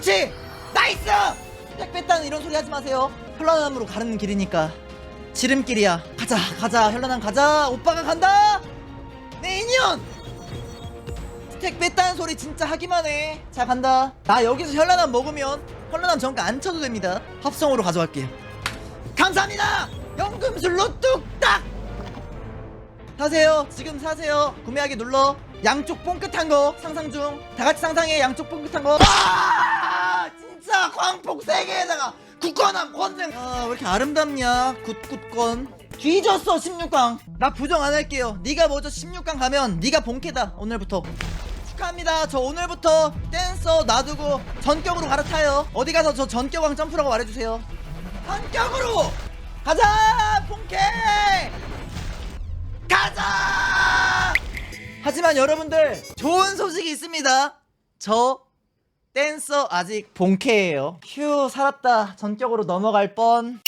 그렇지! 나이스! 택 뺐다는 이런 소리 하지 마세요. 현란함으로 가는 길이니까. 지름길이야. 가자 가자. 현란함 가자. 오빠가 간다! 내 인연! 스택 뺐다는 소리 진짜 하기만 해 자 간다. 나 여기서 현란함 먹으면 현란함 정가 안 쳐도 됩니다. 합성으로 가져갈게요. 감사합니다! 연금술로 뚝딱! 사세요. 지금 사세요. 구매하기 눌러. 양쪽 뽕긋한 거 상상 중. 다 같이 상상해. 양쪽 뽕긋한 거. 아, 광폭 세개에다가 굳건함 권능 아왜 이렇게 아름답냐? 굿굿건 뒤졌어 16강. 나 부정 안 할게요. 네가 먼저 16강 가면 네가 본캐다 오늘부터. 축하합니다. 저 오늘부터 댄서 놔두고 전격으로 갈아타요. 어디 가서 저 전격왕 점프라고 말해주세요. 전격으로! 가자 본캐! 가자! 하지만 여러분들 좋은 소식이 있습니다. 저 댄서 아직 본캐예요. 휴 살았다. 전격으로 넘어갈 뻔.